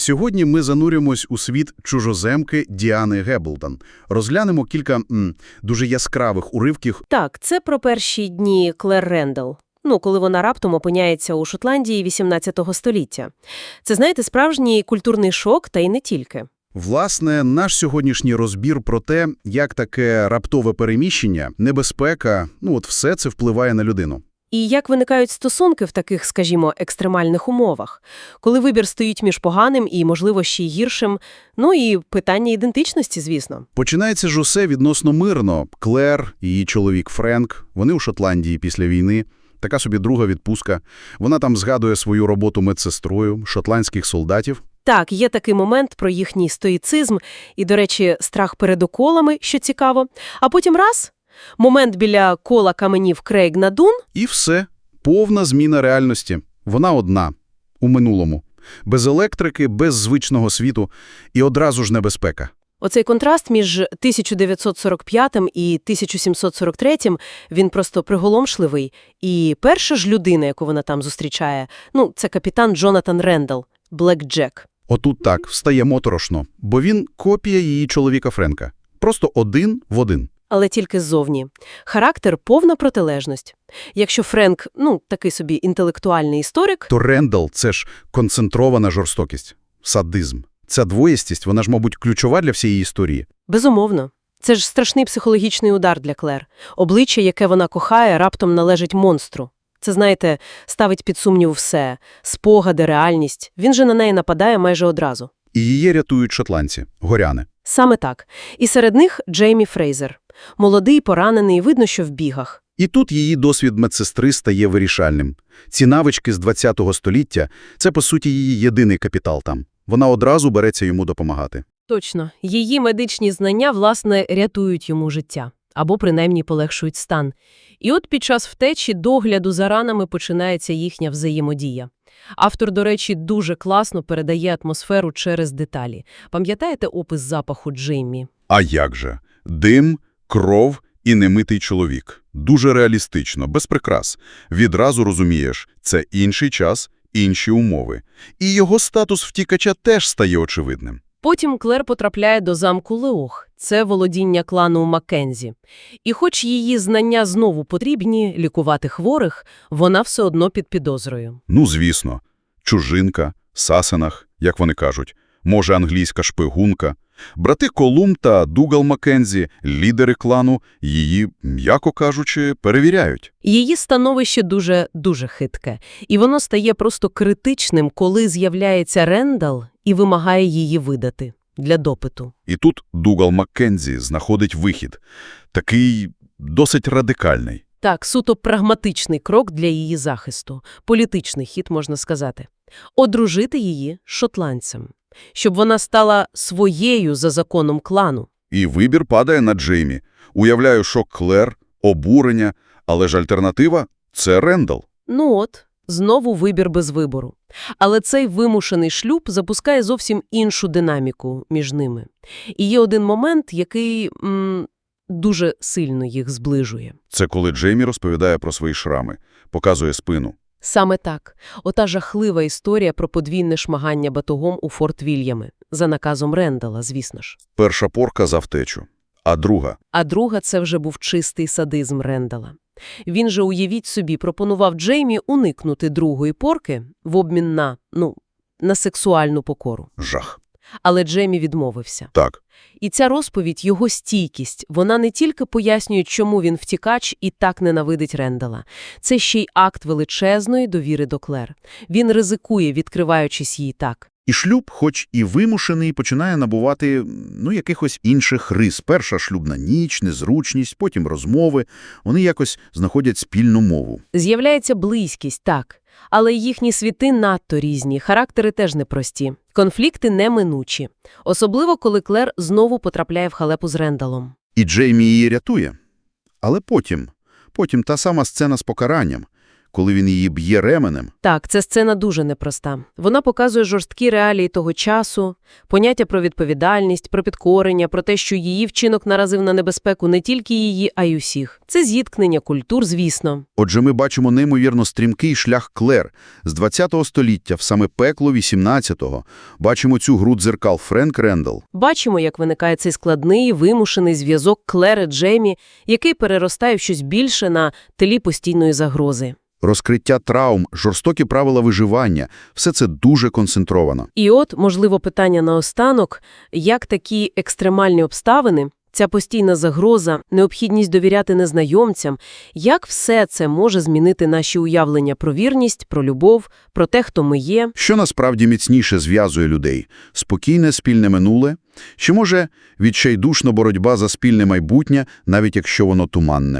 Сьогодні ми занурюємось у світ чужоземки Діани Геблтон. Розглянемо кілька м, дуже яскравих уривків Так, це про перші дні Клер Рендел. Ну, коли вона раптом опиняється у Шотландії 18 століття. Це, знаєте, справжній культурний шок, та й не тільки. Власне, наш сьогоднішній розбір про те, як таке раптове переміщення, небезпека, ну от все це впливає на людину. І як виникають стосунки в таких, скажімо, екстремальних умовах, коли вибір стоїть між поганим і, можливо, ще й гіршим, ну і питання ідентичності, звісно. Починається ж усе відносно мирно. Клер, її чоловік Френк, вони у Шотландії після війни. Така собі друга відпустка. Вона там згадує свою роботу медсестрою, шотландських солдатів. Так, є такий момент про їхній стоїцизм і, до речі, страх перед околами, що цікаво. А потім раз – момент біля кола каменів Крейг на Дун, І все. Повна зміна реальності. Вона одна. У минулому. Без електрики, без звичного світу. І одразу ж небезпека. Оцей контраст між 1945 і 1743 він просто приголомшливий. І перша ж людина, яку вона там зустрічає, ну, це капітан Джонатан Рендал, Блек Джек. Отут так, встає моторошно, бо він копія її чоловіка Френка. Просто один в один. Але тільки ззовні. Характер – повна протилежність. Якщо Френк, ну, такий собі інтелектуальний історик, То Рендал – це ж концентрована жорстокість, садизм. Ця двоєстість, вона ж, мабуть, ключова для всієї історії. безумовно. Це ж страшний психологічний удар для Клер. Обличчя, яке вона кохає, раптом належить монстру. Це, знаєте, ставить під сумнів все – спогади, реальність. Він же на неї нападає майже одразу. І її рятують шотландці, горяни. Саме так. І серед них Джеймі Фрейзер. Молодий, поранений, видно, що в бігах. І тут її досвід медсестри стає вирішальним. Ці навички з 20-го століття – це, по суті, її єдиний капітал там. Вона одразу береться йому допомагати. Точно. Її медичні знання, власне, рятують йому життя. Або принаймні полегшують стан. І от під час втечі догляду за ранами починається їхня взаємодія. Автор, до речі, дуже класно передає атмосферу через деталі. Пам'ятаєте опис запаху Джеймі? А як же? Дим, кров і немитий чоловік. Дуже реалістично, без прикрас. Відразу розумієш, це інший час, інші умови. І його статус втікача теж стає очевидним. Потім Клер потрапляє до замку Леох. Це володіння клану Маккензі. І хоч її знання знову потрібні лікувати хворих, вона все одно під підозрою. Ну, звісно. Чужинка, сасенах, як вони кажуть. Може, англійська шпигунка. Брати Колум та Дугал Маккензі, лідери клану, її, м'яко кажучи, перевіряють. Її становище дуже-дуже хитке, і воно стає просто критичним, коли з'являється Рендал і вимагає її видати для допиту. І тут Дугал Маккензі знаходить вихід. Такий досить радикальний. Так, суто прагматичний крок для її захисту, політичний хід, можна сказати. Одружити її шотландцем, щоб вона стала своєю за законом клану. І вибір падає на Джеймі. Уявляю, що Клер, обурення, але ж альтернатива – це Рендал. Ну от, знову вибір без вибору. Але цей вимушений шлюб запускає зовсім іншу динаміку між ними. І є один момент, який м, дуже сильно їх зближує. Це коли Джеймі розповідає про свої шрами, показує спину. Саме так. Ота жахлива історія про подвійне шмагання батогом у Форт Вільями. За наказом Рендала, звісно ж. Перша порка за втечу, а друга А друга – це вже був чистий садизм Рендала. Він же, уявіть собі, пропонував Джеймі уникнути другої порки в обмін на, ну, на сексуальну покору. – жах. Але Джеймі відмовився. Так, І ця розповідь, його стійкість, вона не тільки пояснює, чому він втікач і так ненавидить Рендала. Це ще й акт величезної довіри до Клер. Він ризикує, відкриваючись їй так. І шлюб, хоч і вимушений, починає набувати ну, якихось інших рис. Перша шлюбна ніч, незручність, потім розмови. Вони якось знаходять спільну мову. З'являється близькість, так. Але їхні світи надто різні, характери теж непрості. Конфлікти неминучі. Особливо, коли Клер знову потрапляє в халепу з Рендалом. І Джеймі її рятує. Але потім, потім та сама сцена з покаранням. Коли він її б'є ременем. Так, ця сцена дуже непроста. Вона показує жорсткі реалії того часу, поняття про відповідальність, про підкорення, про те, що її вчинок наразив на небезпеку не тільки її, а й усіх. Це зіткнення культур, звісно. Отже, ми бачимо неймовірно стрімкий шлях Клер з 20-го століття в саме пекло 18-го. Бачимо цю гру дзеркал Френк Рендал. Бачимо, як виникає цей складний, вимушений зв'язок Клери Джемі, який переростає в щось більше на тлі постійної загрози. Розкриття травм, жорстокі правила виживання – все це дуже концентровано. І от, можливо, питання наостанок, як такі екстремальні обставини, ця постійна загроза, необхідність довіряти незнайомцям, як все це може змінити наші уявлення про вірність, про любов, про те, хто ми є? Що насправді міцніше зв'язує людей? Спокійне спільне минуле? Чи, може, відчайдушна боротьба за спільне майбутнє, навіть якщо воно туманне?